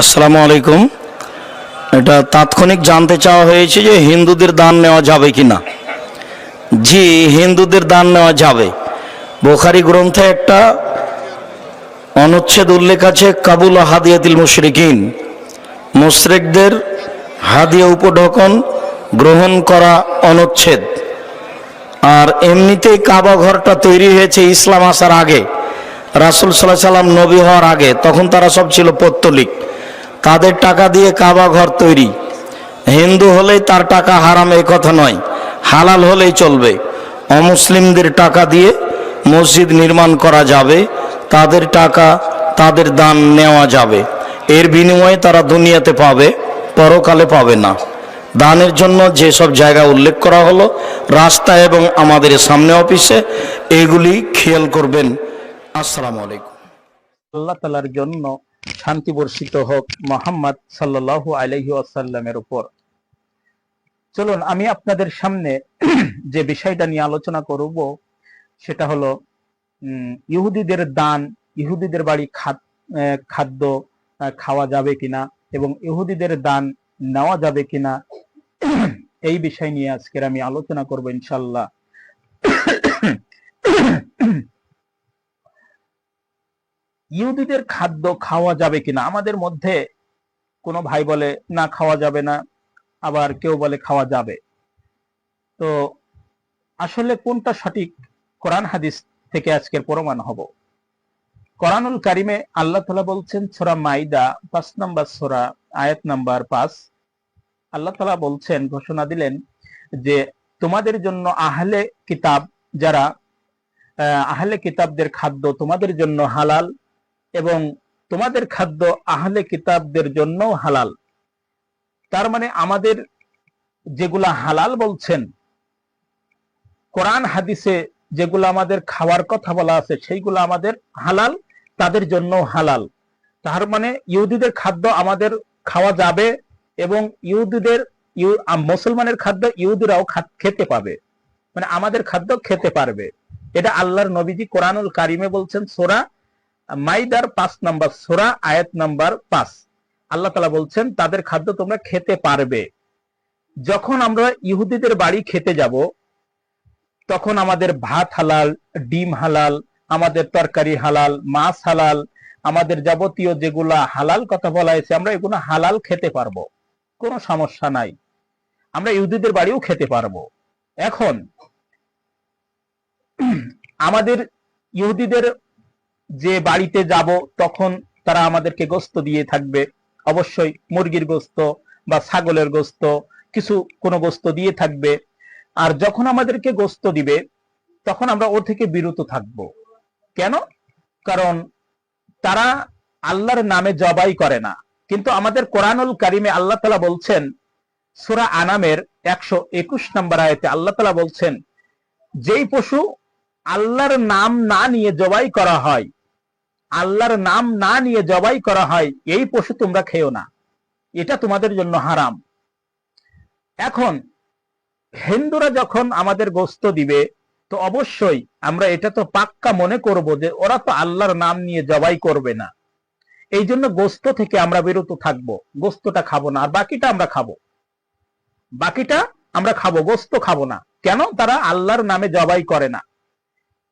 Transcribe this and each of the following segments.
আসসালামু আলাইকুম। এটা তাৎক্ষণিক জানতে চাওয়া হয়েছে যে হিন্দুদের দান নেওয়া যাবে কি না জি, হিন্দুদের দান নেওয়া যাবে। বোখারি গ্রন্থে একটা অনুচ্ছেদ উল্লেখ আছে, কাবুল হাদিয়াতিল মুশরিকিন। মুশরিকদের হাদিয়া উপঢকন গ্রহণ করা অনুচ্ছেদ। আর এমনিতেই কাবা ঘরটা তৈরি হয়েছে ইসলাম আসার আগে। রাসুল সাল্লাহ সাল্লাম নবী হওয়ার আগে, তখন তারা সব ছিল পত্তলিক। তাদের টাকা দিয়ে কাবা ঘর তৈরি। হিন্দু হলেই তার টাকা হারাম এই কথা নয়, হালাল হলেই চলবে। অমুসলিমদের টাকা দিয়ে মসজিদ নির্মাণ করা যাবে, তাদের টাকা, তাদের দান নেওয়া যাবে। এর বিনিময়ে তারা দুনিয়াতে পাবে, পরকালে পাবে না। দানের জন্য যেসব জায়গা উল্লেখ করা হলো, রাস্তা এবং আমাদের সামনে অফিসে, এগুলি খেয়াল করবেন। আসসালামু আলাইকুম। আল্লাহ তালার জন্য শান্তি বর্ষিত হোক মোহাম্মদ সাল্লাল্লাহু আলাইহি ওয়াসাল্লামের উপর। চলুন, আমি আপনাদের সামনে যে বিষয়টা নিয়ে আলোচনা করব, সেটা হলো ইহুদিদের দান, ইহুদিদের বাড়ি খাদ্য খাওয়া যাবে কিনা এবং ইহুদিদের দান নেওয়া যাবে কিনা, এই বিষয় নিয়ে আজকের আমি আলোচনা করব ইনশাল্লাহ ইহুদিদের খাদ্য খাওয়া যাবে কিনা? আমাদের মধ্যে কোনো ভাই বলে, না, খাওয়া যাবে না। আবার কেউ বলে, খাওয়া যাবে। তো আসলে কোনটা সঠিক? কোরআন হাদিস থেকে আজকের প্রমাণ হব। কোরআনুল কারিমে আল্লাহ তালা বলছেন, সোরা মাইদা, পাঁচ নাম্বার সোরা, আয়াত নাম্বার পাঁচ। আল্লাহ তালা বলছেন, ঘোষণা দিলেন যে তোমাদের জন্য আহলে কিতাব যারা আহলে কিতাবদের খাদ্য তোমাদের জন্য হালাল এবং তোমাদের খাদ্য আহলে কিতাবদের জন্য হালাল। তার মানে আমাদের যেগুলা হালাল বলছেন, কোরআন হাদিসে যেগুলো আমাদের খাওয়ার কথা বলা আছে, সেইগুলো আমাদের হালাল, তাদের জন্য হালাল। তার মানে ইহুদিদের খাদ্য আমাদের খাওয়া যাবে এবং ইহুদিদের মুসলমানের খাদ্য ইহুদিরাও খেতে পাবে। মানে আমাদের খাদ্য খেতে পারবে। এটা আল্লাহর নবীজি কোরআনুল কারিমে বলছেন, সোরা মাইদার পাঁচ নাম্বার সোরা, আয়াত নাম্বার পাঁচ। আল্লাহ তালা বলছেন, তাদের খাদ্য তোমরা খেতে পারবে। যখন আমরা ইহুদিদের বাড়ি খেতে যাব, তখন আমাদের ভাত হালাল, ডিম হালাল, আমাদের তরকারি হালাল, মাছ হালাল, আমাদের যাবতীয় যেগুলা হালাল কথা বলা হয়েছে, আমরা এগুলো হালাল খেতে পারব। কোনো সমস্যা নাই। আমরা ইহুদিদের বাড়িও খেতে পারব। এখন, আমাদের ইহুদিদের যে বাড়িতে যাব, তখন তারা আমাদেরকে গোস্ত দিয়ে থাকবে। অবশ্যই মুরগির গোস্ত বা ছাগলের গোস্ত, কিছু কোনো গোস্ত দিয়ে থাকবে। আর যখন আমাদেরকে গোস্ত দিবে, তখন আমরা ওর থেকে বিরত থাকব। কেন? কারণ তারা আল্লাহর নামে জবাই করে না। কিন্তু আমাদের কোরআনুল কারিমে আল্লাহ তালা বলছেন, সুরা আনামের একশো একুশ নম্বর আয়তে আল্লাহ তালা বলছেন, যেই পশু আল্লাহর নাম না নিয়ে জবাই করা হয়। আল্লাহর নাম না নিয়ে জবাই করা হয়, এই পশু তোমরা খেও না। এটা তোমাদের জন্য হারাম। এখন, হিন্দুরা যখন আমাদের গোস্ত দিবে, তো অবশ্যই আমরা এটা তো পাক্কা মনে করব যে ওরা তো আল্লাহর নাম নিয়ে জবাই করবে না। এই জন্য গোস্ত থেকে আমরা বিরত থাকব, গোস্তটা খাব না, আর বাকিটা আমরা খাব। বাকিটা আমরা খাব, গোস্ত খাব না। কেন? তারা আল্লাহর নামে জবাই করে না।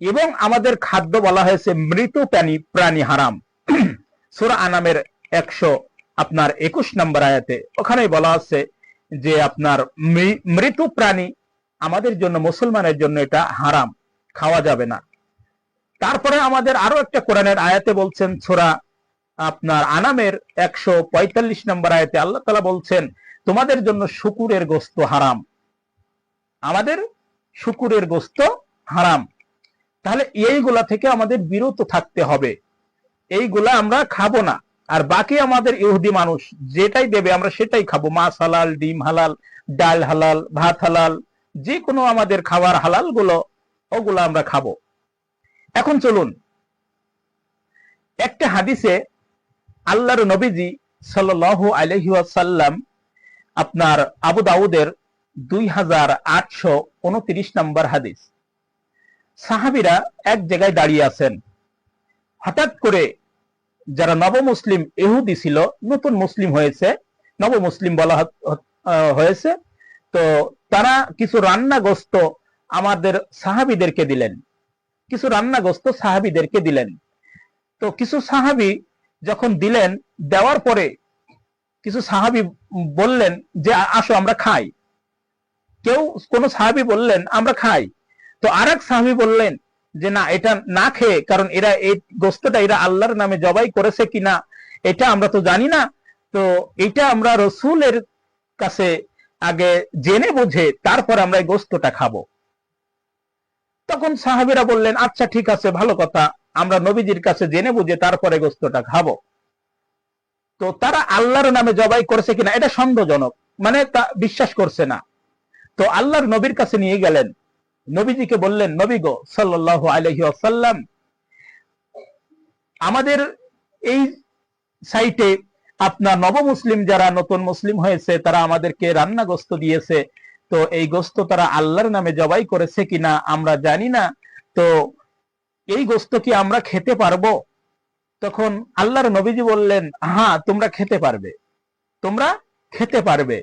এবং আমাদের খাদ্য বলা হয়েছে মৃত প্রাণী প্রাণী হারাম। সুরা আনামের একশো, আপনার একুশ নম্বর আয়াতে ওখানে বলা আছে যে আপনার মৃত প্রাণী আমাদের জন্য, মুসলমানের জন্য এটা হারাম, খাওয়া যাবে না। তারপরে আমাদের আরও একটা কোরআনের আয়াতে বলছেন ছোরা আপনার আনামের একশো পঁয়তাল্লিশ নম্বর আয়াতে আল্লাহ তালা বলছেন, তোমাদের জন্য শুকুরের গোস্ত হারাম। আমাদের শুকুরের গোস্ত হারাম। তাহলে এইগুলা থেকে আমাদের বিরত থাকতে হবে। এইগুলা আমরা খাব না। আর বাকি আমাদের ইহুদি মানুষ যেটাই দেবে আমরা সেটাই খাব। মাছ হালাল, ডিম হালাল, ডাল হালাল, ভাত হালাল যে কোনো আমাদের খাবার হালালগুলো ওগুলো আমরা খাব। এখন চলুন। একটা হাদিসে আল্লাহর নবীজি সাল্লাল্লাহু আলাইহি ওয়াসাল্লাম আপনার আবু দাউদের দুই হাজার আটশো উনত্রিশ নম্বর হাদিস। সাহাবিরা এক জায়গায় দাঁড়িয়ে আছেন। হঠাৎ করে যারা নব মুসলিম এহুদি ছিল, নতুন মুসলিম হয়েছে নব মুসলিম বলা হয়েছে, তো তারা কিছু রান্নাগ্রস্ত আমাদের সাহাবিদেরকে দিলেন। কিছু রান্নাগ্রস্ত সাহাবিদেরকে দিলেন। তো কিছু সাহাবি যখন দিলেন, দেওয়ার পরে কিছু সাহাবি বললেন যে আসো, আমরা খাই। কেউ কোনো সাহাবি বললেন, আমরা খাই। তো আর এক বললেন যে, না, এটা না খেয়ে, কারণ এরা এই গোস্তটা এরা আল্লাহর নামে জবাই করেছে কিনা, এটা আমরা তো জানি না। তো এটা আমরা রসুলের কাছে আগে জেনে বুঝে তারপর আমরা এই গোস্তটা খাব। তখন সাহাবিরা বললেন আচ্ছা ঠিক আছে, ভালো কথা, আমরা নবীজির কাছে জেনে বুঝে তারপরে গোস্তটা খাব। তো তারা আল্লাহর নামে জবাই করেছে কিনা, এটা সন্দেহজনক মানে তা বিশ্বাস করছে না। তো আল্লাহর নবীর কাছে নিয়ে গেলেন। নবীজিকে বললেন, নবী গো সাল্লাহ আলহি আসাল্লাম আমাদের এই সাইটে আপনার নব মুসলিম যারা নতুন মুসলিম হয়েছে, তারা আমাদেরকে রান্না গোস্ত দিয়েছে। তো এই গোস্ত তারা আল্লাহর নামে জবাই করেছে কিনা আমরা জানি না। তো এই গোস্ত কি আমরা খেতে পারব? তখন আল্লাহর নবীজি বললেন হ্যাঁ তোমরা খেতে পারবে। তোমরা খেতে পারবে।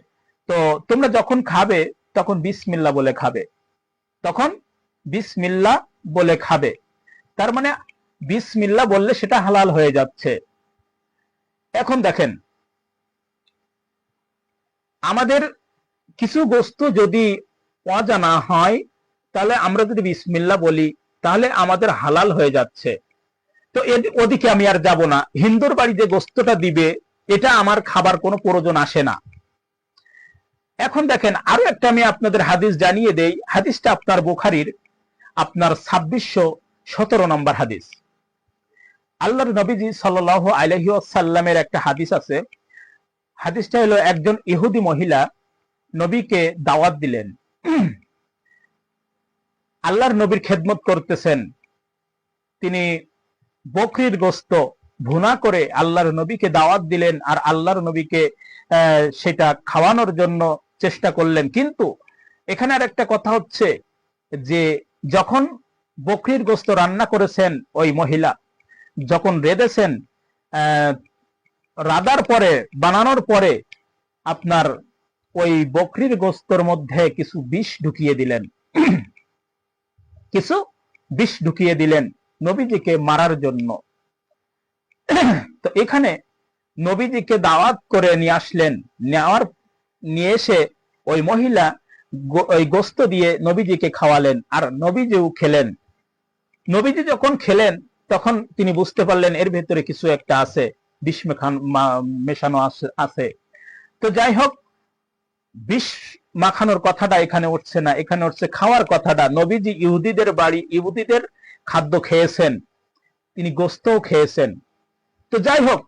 তো তোমরা যখন খাবে, তখন বিসমিল্লা বলে খাবে। তখন বিসমিল্লা বলে খাবে। তার মানে বিসমিল্লা বললে সেটা হালাল হয়ে যাচ্ছে। এখন দেখেন, আমাদের কিছু বস্তু যদি অজানা হয়, তাহলে আমরা যদি বিসমিল্লা বলি, তাহলে আমাদের হালাল হয়ে যাচ্ছে। তো ওদিকে আমি আর যাব না। হিন্দুর বাড়ি যে গোস্তটা দিবে, এটা আমার খাবার কোনো প্রয়োজন আসে না। এখন দেখেন আরও একটা আমি আপনাদের হাদিস জানিয়ে দেই। হাদিসটা আপনার বুখারির, আপনার ছাব্বিশশো সতেরো নম্বর হাদিস। আল্লাহর নবীজি সাল আলহি সাল্লামের একটা হাদিস আছে। হাদিসটা হলো, একজন ইহুদি মহিলা নবীকে দাওয়াত দিলেন। আল্লাহর নবীর খেদমত করতেছেন। তিনি বকরির গোস্ত ভুনা করে আল্লাহর নবীকে দাওয়াত দিলেন আর আল্লাহর নবীকে সেটা খাওয়ানোর জন্য চেষ্টা করলেন। কিন্তু এখানে আর একটা কথা হচ্ছে যে, যখন বকরির গোস্ত রান্না করেছেন ওই মহিলা, যখন রেঁধেছেন রাদার পরে, বানানোর পরে আপনার ওই বকরির গোস্তর মধ্যে কিছু বিষ ঢুকিয়ে দিলেন। কিছু বিষ ঢুকিয়ে দিলেন নবীজিকে মারার জন্য। তো এখানে নবীজিকে দাওয়াত করে নিয়ে আসলেন। নেওয়ার নিয়ে এসে ওই মহিলা ওই গোস্ত দিয়ে নবীজিকে খাওয়ালেন। আর নবীজিও খেলেন। নবীজি যখন খেলেন, তখন তিনি বুঝতে পারলেন এর ভেতরে কিছু একটা আছে, বিষ মেশানো আছে। তো যাই হোক, বিষ মাখানোর কথাটা এখানে উঠছে না। এখানে উঠছে খাওয়ার কথাটা। নবীজি ইহুদিদের বাড়ি, ইহুদিদের খাদ্য খেয়েছেন। তিনি গোস্তও খেয়েছেন। তো যাই হোক,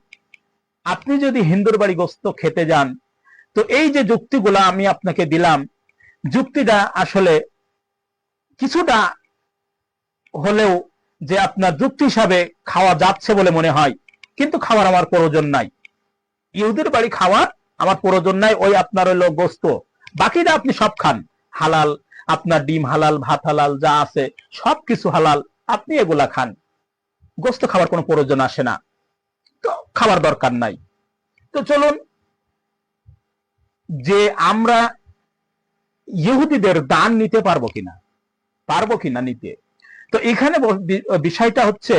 আপনি যদি হিন্দুর বাড়ি গোস্ত খেতে যান তো এই যে যুক্তিগুলা আমি আপনাকে দিলাম, যুক্তিটা আসলে কিছুটা হলেও যে আপনার যুক্তি হিসাবে খাওয়া যাচ্ছে বলে মনে হয়, কিন্তু খাওয়ার আমার প্রয়োজন নাই। ইহুদের বাড়ি খাওয়ার আমার প্রয়োজন নাই, ওই আপনার হলো গোস্ত। বাকিটা আপনি সব খান। হালাল, আপনার ডিম হালাল, ভাত হালাল, যা আছে, সব কিছু হালাল, আপনি এগুলা খান। গোস্ত খাওয়ার কোনো প্রয়োজন আসে না। তো খাবার দরকার নাই। তো চলুন যে আমরা ইহুদিদের দান নিতে পারব কিনা পারব কিনা নিতে। তো এখানে বিষয়টা হচ্ছে,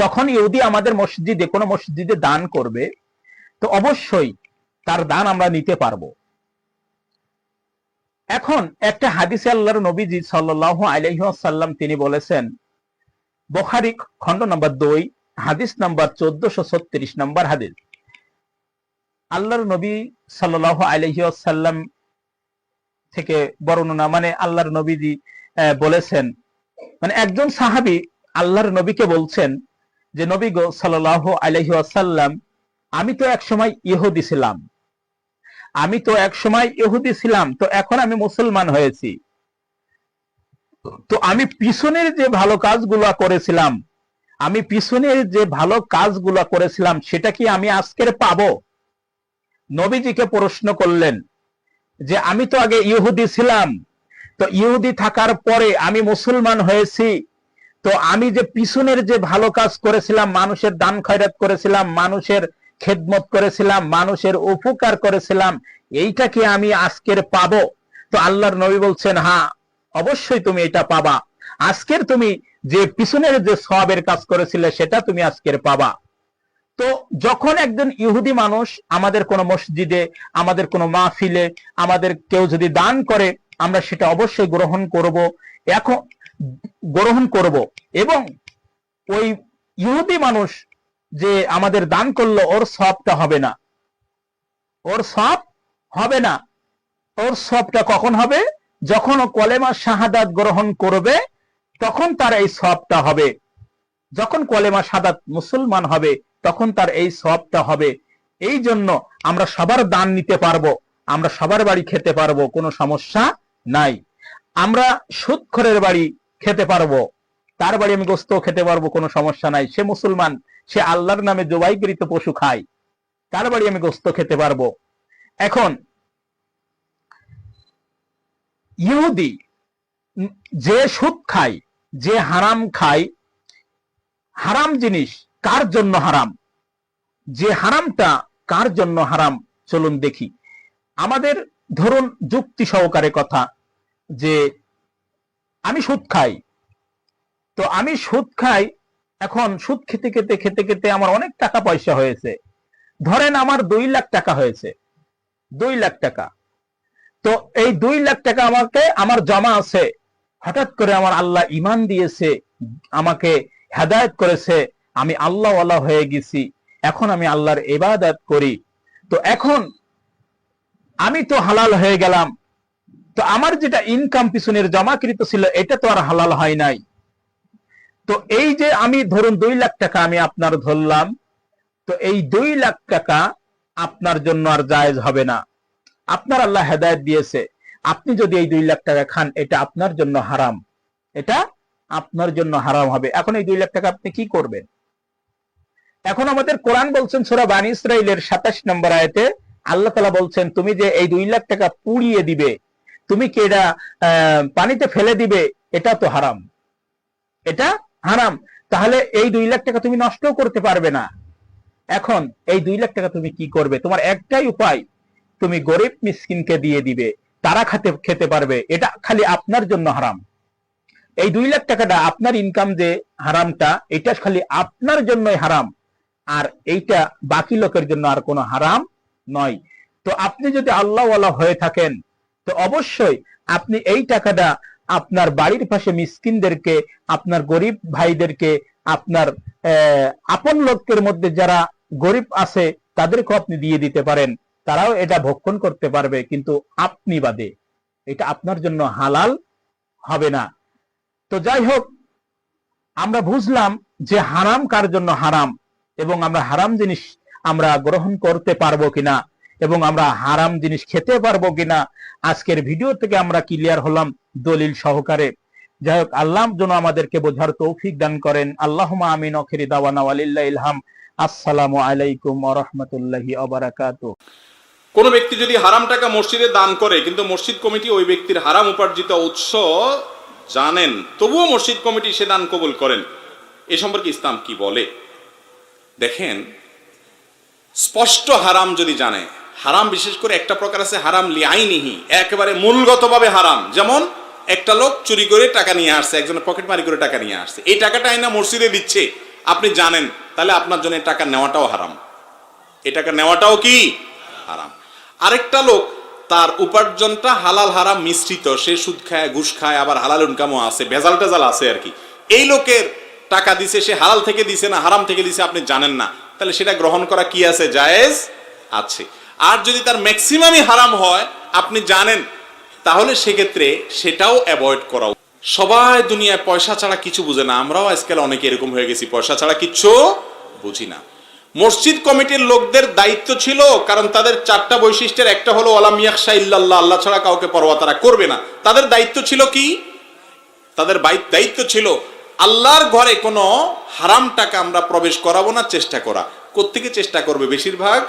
যখন ইহুদি আমাদের মসজিদে, কোনো মসজিদে দান করবে, তো অবশ্যই তার দান আমরা নিতে পারব। এখন একটা হাদিসে আল্লাহর নবীজি সাল্লাহ আলহিহাসাল্লাম তিনি বলেছেন, বখারি খণ্ড নম্বর দুই, হাদিস নাম্বার চোদ্দশো ছত্রিশ নম্বর হাদিস। আল্লাহর নবী সাল্লাহ আলহিহাসাল্লাম থেকে বর্ণনা মানে আল্লাহর নবীজি বলেছেন। মানে একজন সাহাবি আল্লাহর নবীকে বলছেন যে, নবী গো সাল্লাহ আলহি আসাল্লাম আমি তো এক সময় ইহুদি ছিলাম। আমি তো এক সময় ইহুদি ছিলাম, তো এখন আমি মুসলমান হয়েছি। তো আমি পিছনের যে ভালো কাজগুলা করেছিলাম, আমি পিছনের যে ভালো কাজগুলা করেছিলাম, সেটা কি আমি আজকের পাবো? নবীজিকে প্রশ্ন করলেন যে, আমি তো আগে ইহুদি ছিলাম। তো ইহুদি থাকার পরে আমি মুসলমান হয়েছি। তো আমি যে পিছনের যে ভালো কাজ করেছিলাম, মানুষের দান খয়রাত করেছিলাম, মানুষের খেদমত করেছিলাম, মানুষের উপকার করেছিলাম, এইটা কি আমি আজকের পাবো? তো আল্লাহর নবী বলছেন হ্যাঁ অবশ্যই তুমি এটা পাবা। আজকের তুমি যে পিছনের যে সবের কাজ করেছিলে, সেটা তুমি আজকের পাবা। তো যখন একজন ইহুদি মানুষ আমাদের কোনো মসজিদে, আমাদের কোন মাহফিলে, আমাদের কেউ যদি দান করে, আমরা সেটা অবশ্যই গ্রহণ করব, এখন গ্রহণ করব। এবং ওই ইহুদি মানুষ যে আমাদের দান করল, ওর সবটা হবে না। ওর সব হবে না। ওর সবটা কখন হবে? যখন ও কলেমা শাহাদাত গ্রহণ করবে, তখন তার এই সবটা হবে। যখন কলেমা সাদাত মুসলমান হবে, তখন তার এই সবটা হবে। এই জন্য আমরা সবার দান নিতে পারব, আমরা সবার বাড়ি খেতে পারব, কোনো সমস্যা নাই। আমরা সুদখরের বাড়ি খেতে পারব, তার বাড়ি আমি গোস্ত খেতে পারব, কোনো সমস্যা নাই। সে মুসলমান, সে আল্লাহর নামে জবাইকৃত পশু খায়, তার বাড়ি আমি গোস্ত খেতে পারব। এখন, ইহুদি যে সুদ খায়, যে হারাম খায় হারাম জিনিস কার জন্য হারাম? যে হারামটা কার জন্য হারাম? চলুন দেখি। আমাদের ধরুন যুক্তি সহকারে কথা যে আমি সুদ খাই। তো আমি সুদ খাই, এখন সুদ খেতে খেতে খেতে খেতে আমার অনেক টাকা পয়সা হয়েছে। ধরেন আমার দুই লাখ টাকা হয়েছে। দুই লাখ টাকা। তো এই দুই লাখ টাকা আমাকে, আমার জমা আছে। হঠাৎ করে আমার আল্লাহ ইমান দিয়েছে, আমাকে হেদায়ত করেছে, আমি আল্লাহওয়ালা হয়ে গেছি, এখন আমি আল্লাহর ইবাদত করি। তো এখন আমি তো হালাল হয়ে গেলাম। তো আমার যেটা ইনকাম পিছনের জমাকৃত ছিল, এটা তো আর হালাল হয় নাই। তো এই যে আমি ধরুন দুই লাখ টাকা আমি আপনার ধরলাম, তো এই দুই লাখ টাকা আপনার জন্য আর জায়েজ হবে না। আপনার আল্লাহ হেদায়ত দিয়েছে। আপনি যদি এই দুই লাখ টাকা খান, এটা আপনার জন্য হারাম। এটা আপনার জন্য হারাম হবে। এখন এই দুই লাখ টাকা আপনি কি করবেন? এখন আমাদের কোরআন বলছেন, সুরা বানী ইসরাইলের সাতাশ নম্বর আয়তে আল্লাহ তালা বলছেন, তুমি যে এই দুই লাখ টাকা পুড়িয়ে দিবে, তুমি কি এটা পানিতে ফেলে দিবে, এটা তো হারাম। এটা হারাম। তাহলে এই দুই লাখ টাকা তুমি নষ্ট করতে পারবে না। এখন এই দুই লাখ টাকা তুমি কি করবে? তোমার একটাই উপায়, তুমি গরিব মিসকিনকে দিয়ে দিবে, তারা খেতে খেতে পারবে। এটা খালি আপনার জন্য হারাম। এই দুই লাখ টাকাটা আপনার ইনকাম যে হারামটা, এটা খালি আপনার জন্যই হারাম। আর এইটা বাকি লোকের জন্য আর কোনো হারাম নয়। তো আপনি যদি আল্লাহওয়ালা হয়ে থাকেন, তো অবশ্যই আপনি এই টাকাটা আপনার বাড়ির পাশে মিসকিনদেরকে, আপনার গরিব ভাইদেরকে, আপনার আপন লোকের মধ্যে যারা গরিব আছে তাদেরকে আপনি দিয়ে দিতে পারেন। তারাও এটা ভক্ষণ করতে পারবে, কিন্তু আপনি বাদে। এটা আপনার জন্য হালাল হবে না। তো যাই হোক, আমরা বুঝলাম যে হারাম কার জন্য হারাম এবং আমরা হারাম জিনিস আমরা গ্রহণ করতে পারব কিনা এবং আমরা হারাম জিনিস খেতে পারব কিনা আজকের ভিডিও থেকে আমরা ক্লিয়ার হলাম দলিল সহকারে। যাই হোক, আল্লাহ যেন আমাদেরকে বোঝার তৌফিক দান করেন। আল্লাহ আমিন অখিরি দাওয়ানা ওয়ালিল্লাহ ইলহাম আসসালামু আলাইকুম রাহমাতুল্লাহি ওয়া বারাকাতুহু। কোনো ব্যক্তি যদি হারাম টাকা মসজিদে দান করে, কিন্তু মসজিদ কমিটি ওই ব্যক্তির হারাম উপার্জিত উৎস জানেন, তবুও মসজিদ কমিটি সে দান কবুল করেন। এ সম্পর্কে ইসলাম কি বলে? দেখেন, স্পষ্ট হারাম যদি জানে, হারাম বিশেষ করে একটা প্রকার আছে হারাম লিআইনিহি, একেবারে মূলগতভাবে হারাম। যেমন, একটা লোক চুরি করে টাকা নিয়ে আসছে, একজনের পকেট মারি করে টাকা নিয়ে আসছে। এই টাকাটা আইনা মসজিদে দিচ্ছে। আপনি জানেন, তাহলে আপনার জন্য টাকা নেওয়াটাও হারাম। এই টাকা নেওয়াটাও কি? হারাম। আরেকটা লোক তার উপার্জনটা হালাল হারাম মিশ্রিত। সে সুদ খায়, ঘুষ খায়, আবার হালাল ইনকামও আছে ভেজাল টেজাল আছে আর কি। এই লোকের টাকা দিছে, সে হালাল থেকে দিছে না, হারাম থেকে দিছে আপনি জানেন না। তাহলে সেটা গ্রহণ করা কি আছে? জায়েজ আছে। আর যদি তার ম্যাক্সিমামই হারাম হয়, আপনি জানেন, তাহলে সেক্ষেত্রে সেটাও অ্যাভয়েড করা সবাই দুনিয়ায় পয়সা ছাড়া কিছু বুঝে না, আমরাও আজকাল অনেকে এরকম হয়ে গেছি, পয়সা ছাড়া কিচ্ছু বুঝি না। মসজিদ কমিটির লোকদের দায়িত্ব ছিল, কারণ তাদের চারটা বৈশিষ্ট্যের, একটা হলো আলাম ইয়াকশা ইল্লাল্লাহ আল্লাহ ছাড়া কাউকে পরোয়া তারা করবে না। তাদের দায়িত্ব ছিল কি? তাদের দায়িত্ব ছিল, আল্লাহর ঘরে কোনো হারাম টাকা আমরা প্রবেশ করাবো না, চেষ্টা করা। কোত্থেকে চেষ্টা করবে? বেশিরভাগ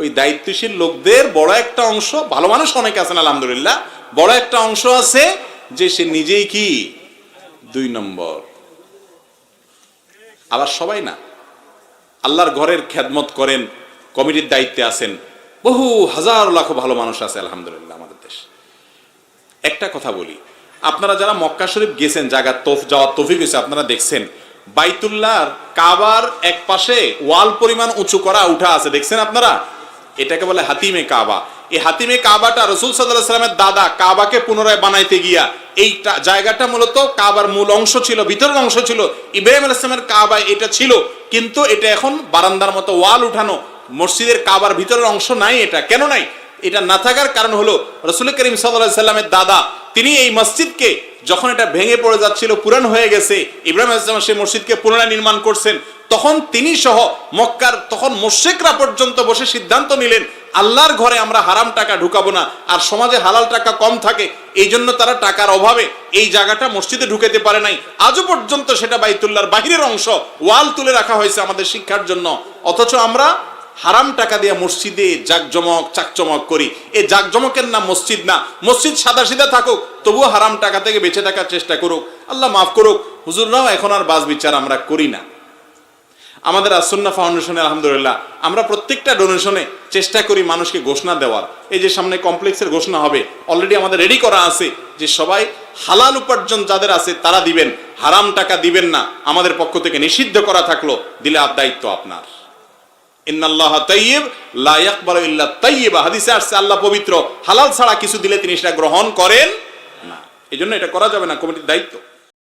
ওই দায়িত্বশীল লোকদের, বড় একটা অংশ, ভালো মানুষ অনেকে আছেন, আলহামদুলিল্লাহ, বড় একটা অংশ আছে যে সে নিজেই কি? দুই নম্বর। আবার সবাই না? আল্লাহর ঘরের খেদমত করেন, কমিটির দায়িত্বে আছেন। বহু হাজার লাখ ভালো মানুষ আছে, আলহামদুলিল্লাহ, আমাদের দেশ। একটা কথা বলি, আপনারা যারা মক্কা শরীফ গেছেন, জায়গা তোফ, যাওয়ার তফিক হয়েছে, আপনারা দেখছেন, বাইতুল্লাহর কাবার এক পাশে ওয়াল পরিমাণ উঁচু করা উঠা আছে, দেখছেন আপনারা? এটাকে বলে হাতিমে কাবা। এই হাতিমে কাবাটা রসুল সাল্লামের দাদা কাবাকে পুনরায় বানাইতে গিয়া এই জায়গাটা মূলত কাবার মূল অংশ ছিল, ভিতরের অংশ ছিল। ইব্রাহিম আলাইসলামের কাবা এটা ছিল, কিন্তু এটা এখন বারান্দার মতো ওয়াল উঠানো, মসজিদের কাবার ভিতরের অংশ নাই এটা। কেন নাই? এটা না থাকার কারণ হলো, রসুল করিম সাল্লাহ সাল্লামের দাদা, তিনি এই মসজিদকে যখন এটা ভেঙে পড়ে যাচ্ছিল পুরান হয়ে গেছে, ইব্রাহিম আসলাম সেই মসজিদকে পুনরায় নির্মাণ করছেন, তখন তিনি সহ মক্কার, তখন মোশেকরা পর্যন্ত বসে সিদ্ধান্ত নিলেন আল্লাহর ঘরে আমরা হারাম টাকা ঢুকাবো না, আর সমাজে হালাল টাকা কম থাকে, এই জন্য তারা টাকার অভাবে এই জায়গাটা মসজিদে ঢুকেতে পারে নাই। আজও পর্যন্ত সেটা বাইতুল্লার বাহিরের অংশ ওয়াল তুলে রাখা হয়েছে আমাদের শিক্ষার জন্য। অথচ আমরা হারাম টাকা দিয়ে মসজিদে জাকজমক, চাকচমক করি। এই জাকজমকের নাম মসজিদ না। মসজিদ সাদা সিধা থাকুক, তবুও হারাম টাকা থেকে বেঁচে থাকার চেষ্টা করুক। আল্লাহ মাফ করুক, হুজুররাও এখন আর বাস বিচার আমরা করি না। আমাদের আসন্না ফাউন্ডেশনে আলহামদুলিল্লাহ আমরা প্রত্যেকটা ডোনেশনে চেষ্টা করি মানুষকে ঘোষণা দেওয়ার। এই যে সামনে কমপ্লেক্সের ঘোষণা হবে অলরেডি আমাদের রেডি করা আছে যে সবাই হালাল উপার্জন যাদের আছে তারা দিবেন, হারাম টাকা দিবেন না, আমাদের পক্ষ থেকে নিষিদ্ধ করা থাকল, দিলে আর দায়িত্ব আপনার। ইন্নাল্লাহ হাদিসে আল্লাহ পবিত্র, হালাল ছাড়া কিছু দিলে তিনি সেটা গ্রহণ করেন না। এই জন্য এটা করা যাবে না, কমিটির দায়িত্ব।